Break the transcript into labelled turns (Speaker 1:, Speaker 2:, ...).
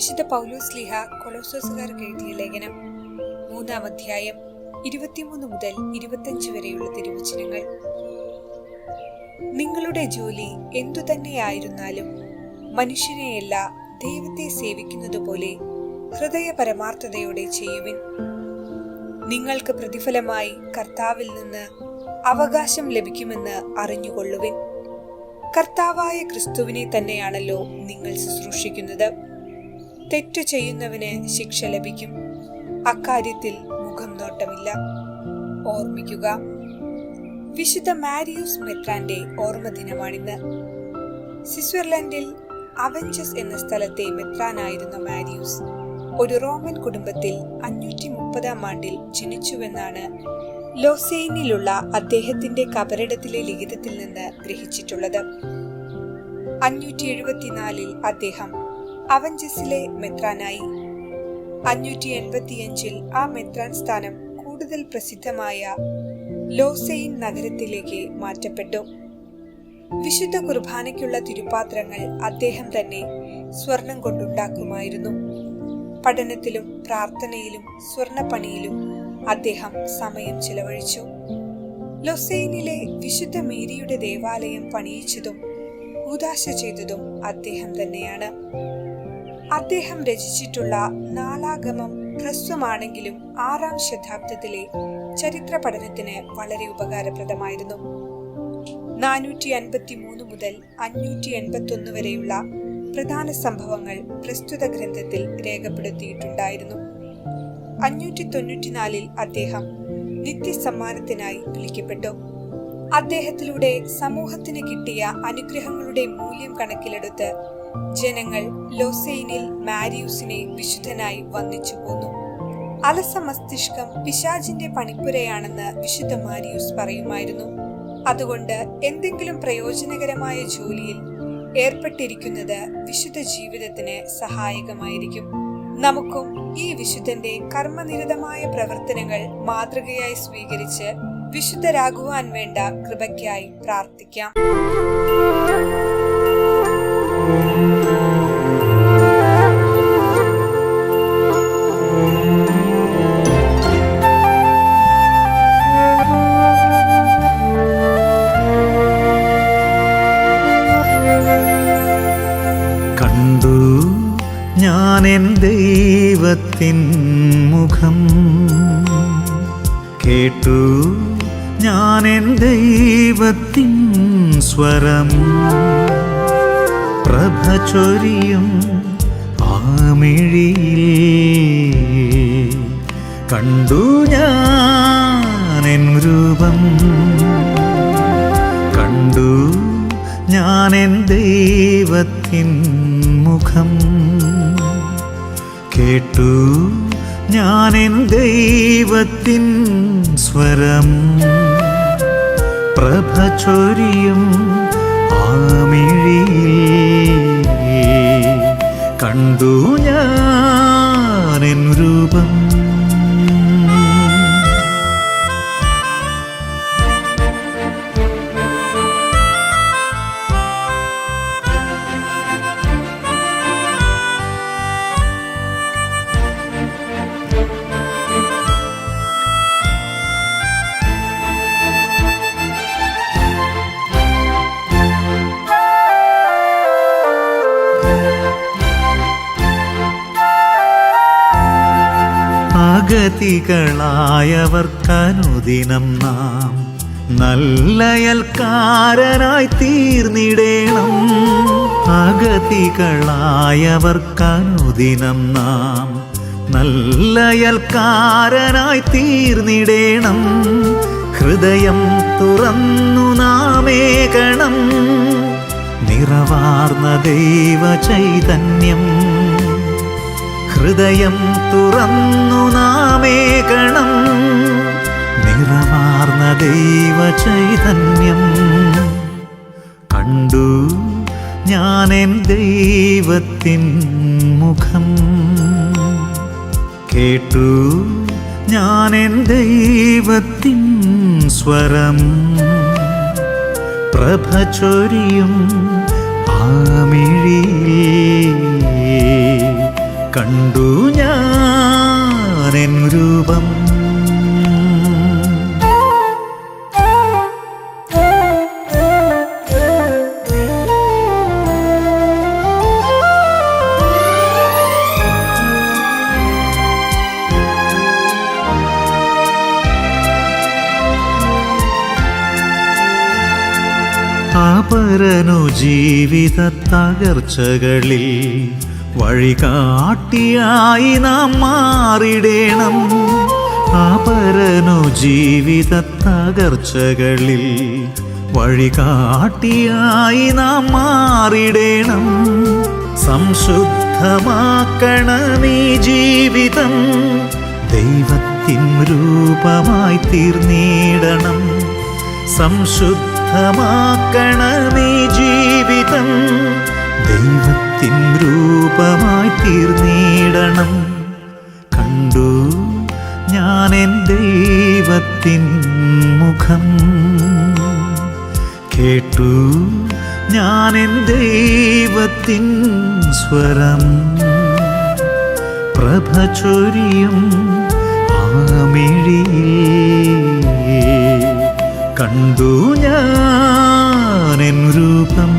Speaker 1: വിശുദ്ധ പൗലോസ് ലിഹ കൊളോസോസുകാർക്ക് എഴുതിയ ലേഖനം മൂന്നാം അധ്യായം ഇരുപത്തിമൂന്ന് മുതൽ ഇരുപത്തഞ്ച് വരെയുള്ള തിരുവചനങ്ങൾ. നിങ്ങളുടെ ജോലി എന്തു തന്നെയായിരുന്നാലും മനുഷ്യനെയല്ല ദൈവത്തെ സേവിക്കുന്നതുപോലെ ഹൃദയ പരമാർത്ഥതയോടെ ചെയ്യുവിൻ. നിങ്ങൾക്ക് പ്രതിഫലമായി കർത്താവിൽ നിന്ന് അവകാശം ലഭിക്കുമെന്ന് അറിഞ്ഞുകൊള്ളുവിൻ. കർത്താവായ ക്രിസ്തുവിനെ തന്നെയാണല്ലോ നിങ്ങൾ ശുശ്രൂഷിക്കുന്നത്. തെറ്റു ചെയ്യുന്നവന് ശിക്ഷ ലഭിക്കും. അക്കാര്യത്തിൽ മുഖം നോട്ടമില്ല ഓർമ്മിക്കുക. വിശുദ്ധ മാരിയൂസ് മെത്രാന്റെ ഓർമ്മ ദിനമാണിന്ന് സ്വിറ്റ്സർലൻഡിൽ അവഞ്ചസ് എന്ന സ്ഥലത്തെ മെത്രാനായിരുന്ന മാരിയൂസ്. ഒരു റോമൻ കുടുംബത്തിൽ അഞ്ഞൂറ്റി മുപ്പതാം ആണ്ടിൽ ജനിച്ചുവെന്നാണ് ലോസെയിനിലുള്ള അദ്ദേഹത്തിന്റെ കബറിടത്തിലെ ലിഖിതത്തിൽ നിന്ന് ഗ്രഹിച്ചിട്ടുള്ളത്. അഞ്ഞൂറ്റി എഴുപത്തിനാലിൽ അദ്ദേഹം അവഞ്ചസിലെ മെത്രാനായി. അഞ്ഞൂറ്റി എൺപത്തിയഞ്ചിൽ ആ മെത്രാൻ സ്ഥാനം കൂടുതൽ പ്രസിദ്ധമായ ലോസെയിൻ നഗരത്തിലേക്ക് മാറ്റപ്പെട്ടു. വിശുദ്ധ കുർബാനയ്ക്കുള്ള തിരുപാത്രങ്ങൾ അദ്ദേഹം തന്നെ സ്വർണം കൊണ്ടുണ്ടാക്കുമായിരുന്നു. പഠനത്തിലും പ്രാർത്ഥനയിലും സ്വർണപ്പണിയിലും അദ്ദേഹം സമയം ചിലവഴിച്ചു. ലൊസൈനിലെ വിശുദ്ധ മേരിയുടെ ദേവാലയം പണിയിച്ചതും ഉദാശ ചെയ്തതും അദ്ദേഹം തന്നെയാണ്. അദ്ദേഹം രചിച്ചിട്ടുള്ള നാലാഗമം ഹ്രസ്വമാണെങ്കിലും ആറാം ശതാബ്ദത്തിലെ ചരിത്ര പഠനത്തിന് വളരെ ഉപകാരപ്രദമായിരുന്നു. നാനൂറ്റി അൻപത്തി മൂന്ന് മുതൽ അഞ്ഞൂറ്റി എൺപത്തി ഒന്ന് വരെയുള്ള പ്രധാന സംഭവങ്ങൾ പ്രസ്തുത ഗ്രന്ഥത്തിൽ രേഖപ്പെടുത്തിയിട്ടുണ്ടായിരുന്നു. അഞ്ഞൂറ്റി തൊണ്ണൂറ്റിനാലിൽ അദ്ദേഹം നിത്യസമ്മാനത്തിനായി വിളിക്കപ്പെട്ടു. അദ്ദേഹത്തിലൂടെ സമൂഹത്തിന് കിട്ടിയ അനുഗ്രഹങ്ങളുടെ മൂല്യം കണക്കിലെടുത്ത് ജനങ്ങൾ ലോസൈനിൽ മാരിയൂസിനെ വിശുദ്ധനായി വന്ദിച്ചു പോന്നു. അലസ മസ്തിഷ്കം പിശാജിന്റെ പണിപ്പുരയാണെന്ന് വിശുദ്ധ മാരിയൂസ് പറയുമായിരുന്നു. അതുകൊണ്ട് എന്തെങ്കിലും പ്രയോജനകരമായ ജോലിയിൽ ഏർപ്പെട്ടിരിക്കുന്നത് വിശുദ്ധ ജീവിതത്തിന് സഹായകമായിരിക്കും. നമുക്കും ഈ വിശുദ്ധന്റെ കർമ്മനിരതമായ പ്രവർത്തനങ്ങൾ മാതൃകയായി സ്വീകരിച്ച് വിശുദ്ധരാകുവാൻ വേണ്ട കൃപയ്ക്കായി പ്രാർത്ഥിക്കാം.
Speaker 2: കണ്ടു ഞാൻ എൻ ദൈവത്തിൻ മുഖം. കേട്ടു ഞാൻ എൻ ദൈവത്തിൻ സ്വരം. പ്രഭ ചൊരിയും ആമിഴിയിൽ കണ്ടു ഞാൻ എൻ രൂപം. കണ്ടു ഞാൻ എൻ ദൈവത്തിൻ മുഖം കേട്ടു ഞാൻ എൻ ദൈവത്തിൻ സ്വരം. പ്രഭ ചൊരിയും ആമിഴിയിൽ കണ്ടു ഞാൻ എൻ രൂപം അഗതികളായവർക്കനുദിനം നാം നല്ലയൽക്കാരനായി തീർന്നിടേണം അഗതികളായവർക്കനുദിനം നാം നല്ലയൽക്കാരനായി തീർന്നിടേണം ഹൃദയം തുറന്നു നാമേകണം നിറവാർന്ന ദൈവ ചൈതന്യം ഹൃദയം തുറന്നു നാമേകണം നിറമാർന്ന ദൈവ ചൈതന്യം കണ്ടു ഞാൻ എൻ ദൈവത്തിൻ മുഖം. കേട്ടു ഞാൻ എൻ ദൈവത്തിൻ സ്വരം. പ്രഭ ചൊരിയും ആമിഴിയിൽ. കണ്ടു ഞാൻ രൂപം. ജീവിത തകർച്ചകളിൽ വഴികാട്ടിയായി നാം മാറിടേണം. അപരനു ജീവിത തകർച്ചകളിൽ വഴികാട്ടിയായി നാം മാറിടേണം. സംശുദ്ധമാക്കണമീ ജീവിതം ദൈവത്തിൻ രൂപമായി തീർന്നിടണം. സംശുദ്ധമാക്കണമേ ജീവിതം ദൈവത്തിൻ രൂപമായി തീർന്നിടണം. കണ്ടു ഞാൻ എൻ ദൈവത്തിൻ മുഖം. കേട്ടു ഞാൻ എൻ ദൈവത്തിൻ സ്വരം. പ്രഭ ചൊരിയും ആമിഴിയിൽ കണ്ടു ഞാൻ എൻ രൂപം.